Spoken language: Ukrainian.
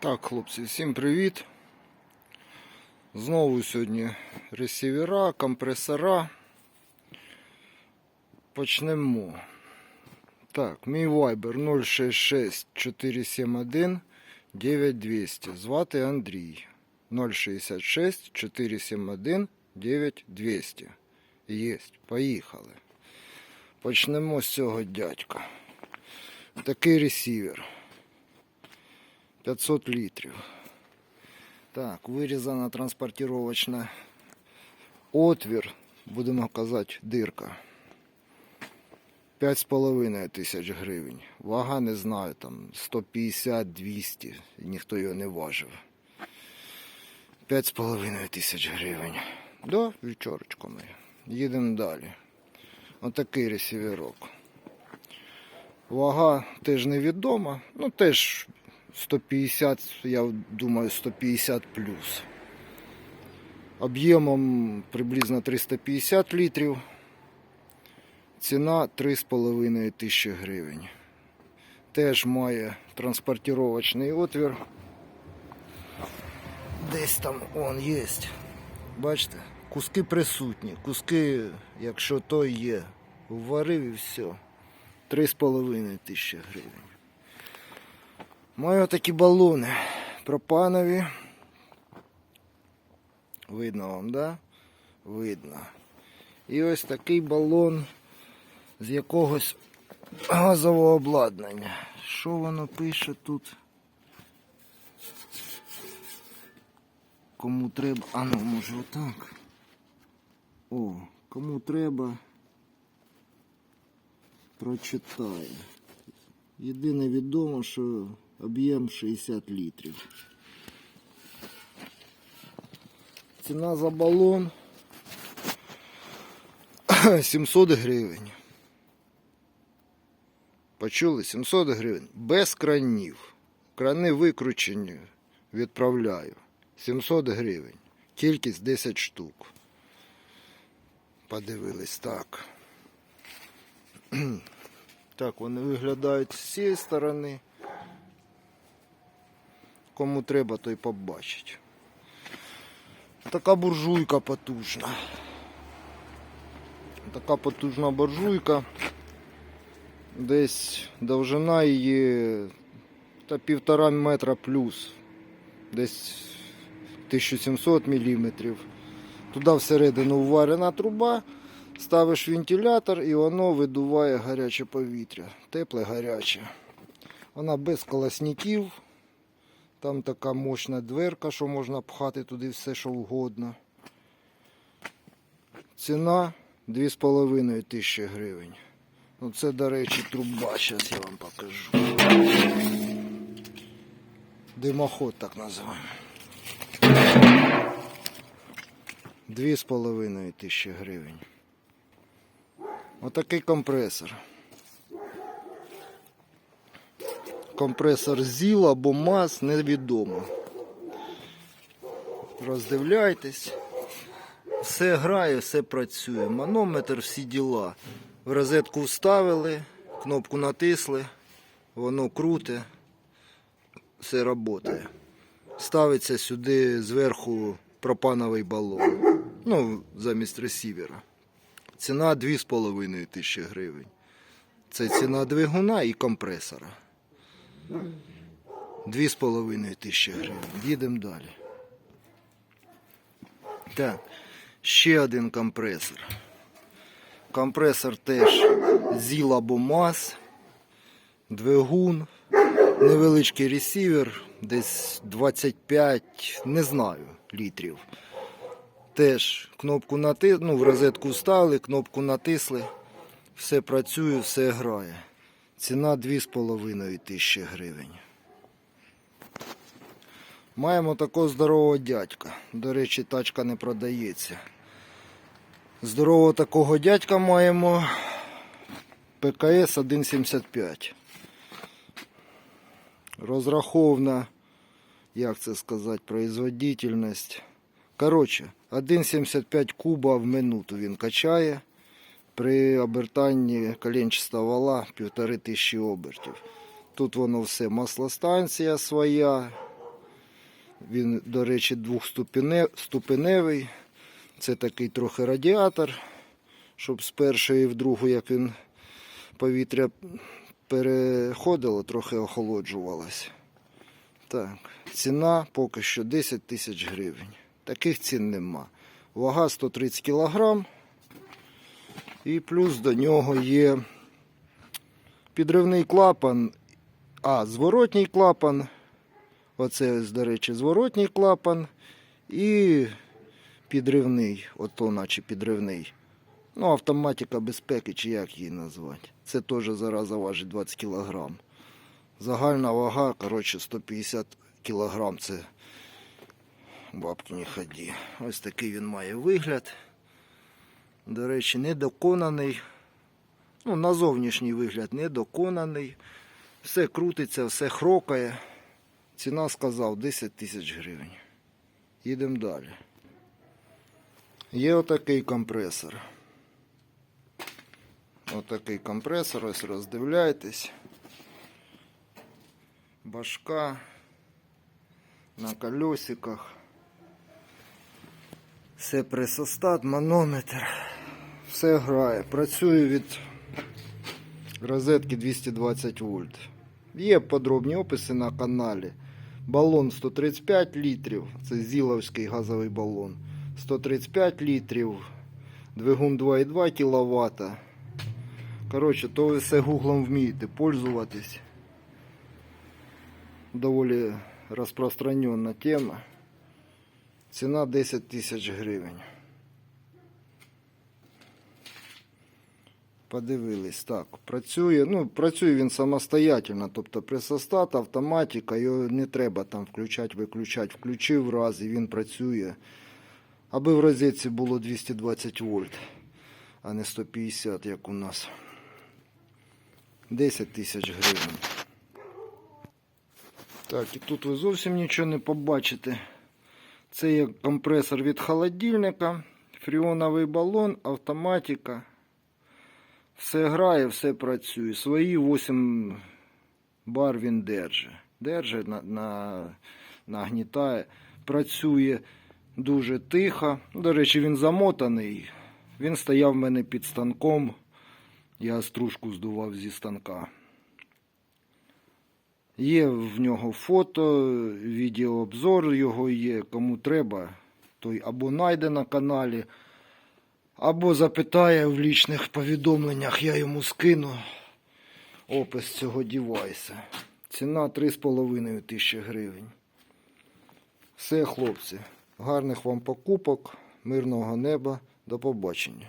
Так, хлопці, всім привіт. Знову сьогодні ресівера, компресора. Почнемо. Так, мій Viber 066 471 9200. Звати Андрій. 066 471 9200. Єсть, поїхали. Почнемо з цього дядька. Такий ресівер. 500 літрів. Так, вирізана транспортировочна отвір, будемо казати, дирка. 5,5 тисяч гривень. Вага не знаю, там 150-200, ніхто його не важив. 5,5 тисяч гривень. До вівчорочку ми. Їдемо далі. Отакий ресіверок. Вага теж невідома, ну теж 150, я думаю, 150 плюс. Об'ємом приблизно 350 літрів. Ціна 3,5 тисячі гривень. Теж має транспортировочний отвір. Десь там он є. Бачите, куски присутні. Куски, якщо то є, вварив і все. 3,5 тисячі гривень. Маю такі балони пропанові. Видно вам, да? Видно. І ось такий балон з якогось газового обладнання. Що воно пише тут? Кому треба. А ну, може отак. О, кому треба. Прочитаю. Єдине відомо, що об'єм 60 літрів. Ціна за балон 700 гривень. Почули? 700 гривень. Без кранів. Крани викручені. Відправляю. 700 гривень. Кількість 10 штук. Подивились так. Так, вони виглядають з цієї сторони. Кому треба, той побачить. Така буржуйка потужна. Така потужна буржуйка. Десь довжина її та півтора метра плюс. Десь 1700 міліметрів. Туди всередину вварена труба. Ставиш вентилятор і воно видуває гаряче повітря. Тепле гаряче. Вона без колосників. Там така мощна дверка, що можна пхати туди все, що угодно. Ціна 2,5 тисячі гривень. Ну це, до речі, труба, зараз я вам покажу. Димоход так називаємо. 2,5 тисячі гривень. Отакий компресор. Компресор ЗІЛ або МАЗ невідомо. Роздивляйтесь. Все грає, все працює. Манометр, всі діла. В розетку вставили, кнопку натисли, воно круте, все працює. Ставиться сюди зверху пропановий балон. Ну, замість ресівера. Ціна 2,5 тисячі гривень. Це ціна двигуна і компресора. 2,5 тисячі гривень. Їдемо далі. Так, ще один компресор. Компресор теж або МАЗ, двигун, невеличкий ресівер, десь 25, не знаю, літрів. Теж кнопку натисли, ну, в розетку вставили, кнопку натисли, все працює, все грає. Ціна 2,5 тисячі гривень. Маємо такого здорового дядька. До речі, тачка не продається. Здорового такого дядька маємо ПКС 175. Розрахована, як це сказати, производительність. Коротше, 1,75 куба в минуту він качає. При обертанні коленчаста вала 1500 обертів. Тут воно все маслостанція своя, Він, до речі, двохступеневий. Це такий трохи радіатор, щоб з першої в другу, як він повітря переходило, трохи охолоджувалось. Так, ціна поки що 10 тисяч гривень. Таких цін нема. Вага 130 кг. І плюс до нього є підривний клапан, а зворотній клапан. Оце, до речі, зворотній клапан і підривний, ото наче підривний. Ну, автоматика безпеки, чи як її назвати. Це теж зараза важить 20 кг. Загальна вага, коротше, 150 кг. Це бабки не ході. Ось такий він має вигляд. До речі, недоконаний. Ну, на зовнішній вигляд недоконаний. Все крутиться, все хрокає. Ціна сказав 10 тисяч гривень. Їдемо далі. Є отакий компресор. Отакий компресор, ось роздивляйтесь. Башка на колесиках. Все пресостат, манометр. Все грає. Працює від розетки 220 вольт. Є подробні описи на каналі. Балон 135 літрів. Це зіловський газовий балон. 135 літрів. Двигун 2,2 кВт. Коротше, то ви все гуглом вмієте пользуватись. Доволі розпространена тема. Ціна 10 тисяч гривень. Подивились, так, працює, ну, працює він самостоятельно, тобто пресостат, автоматика, його не треба там включати, виключати. Включив раз і він працює. Аби в розетці було 220 вольт, а не 150, як у нас. 10 тисяч гривень. Так, і тут ви зовсім нічого не побачите. Це є компресор від холодильника, фріоновий балон, автоматика. Все грає, все працює. Свої 8 бар він держить. Держить, на, на, нагнітає, працює дуже тихо. До речі, він замотаний. Він стояв в мене під станком. Я стружку здував зі станка. Є в нього фото, відеообзор його є. Кому треба, той або найде на каналі, або запитає в лічних повідомленнях, я йому скину опис цього дівайса. Ціна 3,5 тисячі гривень. Все, хлопці, гарних вам покупок, мирного неба, до побачення.